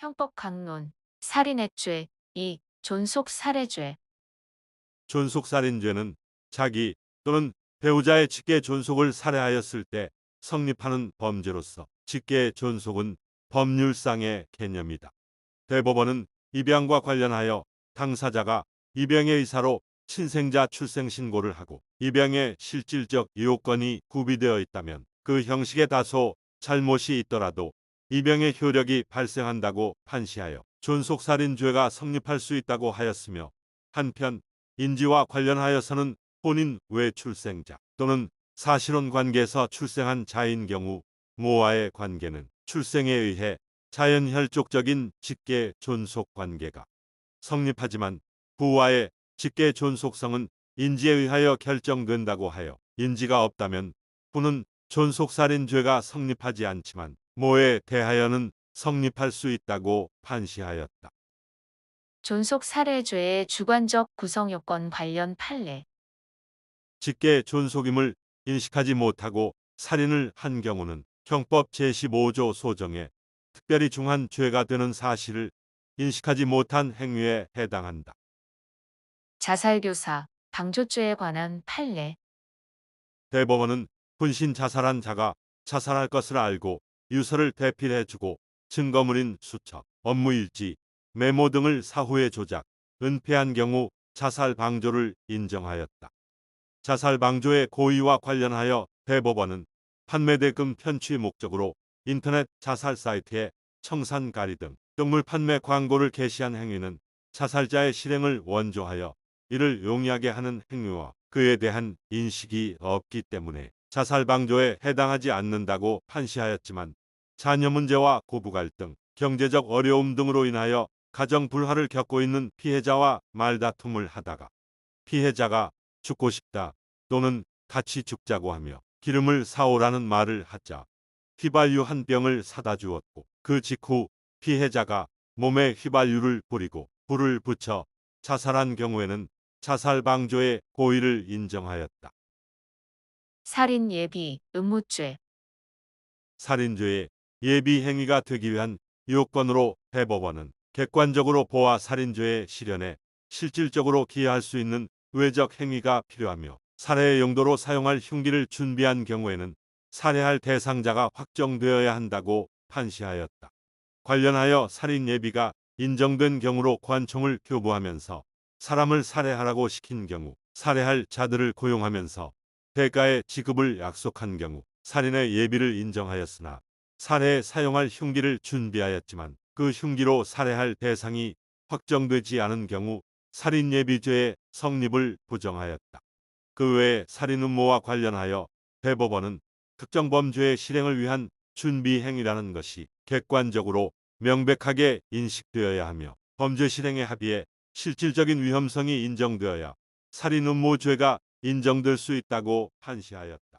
형법 강론, 살인의죄, 2. 존속 살해죄. 존속살인죄는 자기 또는 배우자의 직계 존속을 살해하였을 때 성립하는 범죄로서 직계 존속은 법률상의 개념이다. 대법원은 입양과 관련하여 당사자가 입양의 의사로 친생자 출생 신고를 하고 입양의 실질적 요건이 구비되어 있다면 그 형식에 다소 잘못이 있더라도 입양의 효력이 발생한다고 판시하여 존속살인죄가 성립할 수 있다고 하였으며 한편 인지와 관련하여서는 본인 외 출생자 또는 사실혼 관계에서 출생한 자인 경우 모와의 관계는 출생에 의해 자연혈족적인 직계 존속 관계가 성립하지만 부와의 직계 존속성은 인지에 의하여 결정된다고 하여 인지가 없다면 부는 존속살인죄가 성립하지 않지만 모에 대하여는 성립할 수 있다고 판시하였다. 존속 살해죄의 주관적 구성 요건 관련 판례. 직계 존속임을 인식하지 못하고 살인을 한 경우는 형법 제15조 소정에 특별히 중한 죄가 되는 사실을 인식하지 못한 행위에 해당한다. 자살교사, 방조죄에 관한 판례. 대법원은 분신 자살한 자가 자살할 것을 알고 유서를 대필해주고 증거물인 수첩, 업무일지, 메모 등을 사후에 조작, 은폐한 경우 자살 방조를 인정하였다. 자살 방조의 고의와 관련하여 대법원은 판매대금 편취 목적으로 인터넷 자살 사이트에 청산 가리 등 동물 판매 광고를 게시한 행위는 자살자의 실행을 원조하여 이를 용이하게 하는 행위와 그에 대한 인식이 없기 때문에 자살 방조에 해당하지 않는다고 판시하였지만 자녀 문제와 고부 갈등, 경제적 어려움 등으로 인하여 가정 불화를 겪고 있는 피해자와 말다툼을 하다가 피해자가 죽고 싶다 또는 같이 죽자고 하며 기름을 사오라는 말을 하자 휘발유 한 병을 사다 주었고 그 직후 피해자가 몸에 휘발유를 뿌리고 불을 붙여 자살한 경우에는 자살 방조의 고의를 인정하였다. 살인 예비, 음무죄. 살인죄의 예비 행위가 되기 위한 요건으로 대법원은 객관적으로 보아 살인죄의 실현에 실질적으로 기여할 수 있는 외적 행위가 필요하며 살해의 용도로 사용할 흉기를 준비한 경우에는 살해할 대상자가 확정되어야 한다고 판시하였다. 관련하여 살인 예비가 인정된 경우로 관총을 교부하면서 사람을 살해하라고 시킨 경우 살해할 자들을 고용하면서 대가의 지급을 약속한 경우 살인의 예비를 인정하였으나 살해에 사용할 흉기를 준비하였지만 그 흉기로 살해할 대상이 확정되지 않은 경우 살인 예비죄의 성립을 부정하였다. 그 외에 살인 음모와 관련하여 대법원은 특정 범죄의 실행을 위한 준비 행위라는 것이 객관적으로 명백하게 인식되어야 하며 범죄 실행의 합의에 실질적인 위험성이 인정되어야 살인 음모죄가 인정될 수 있다고 판시하였다.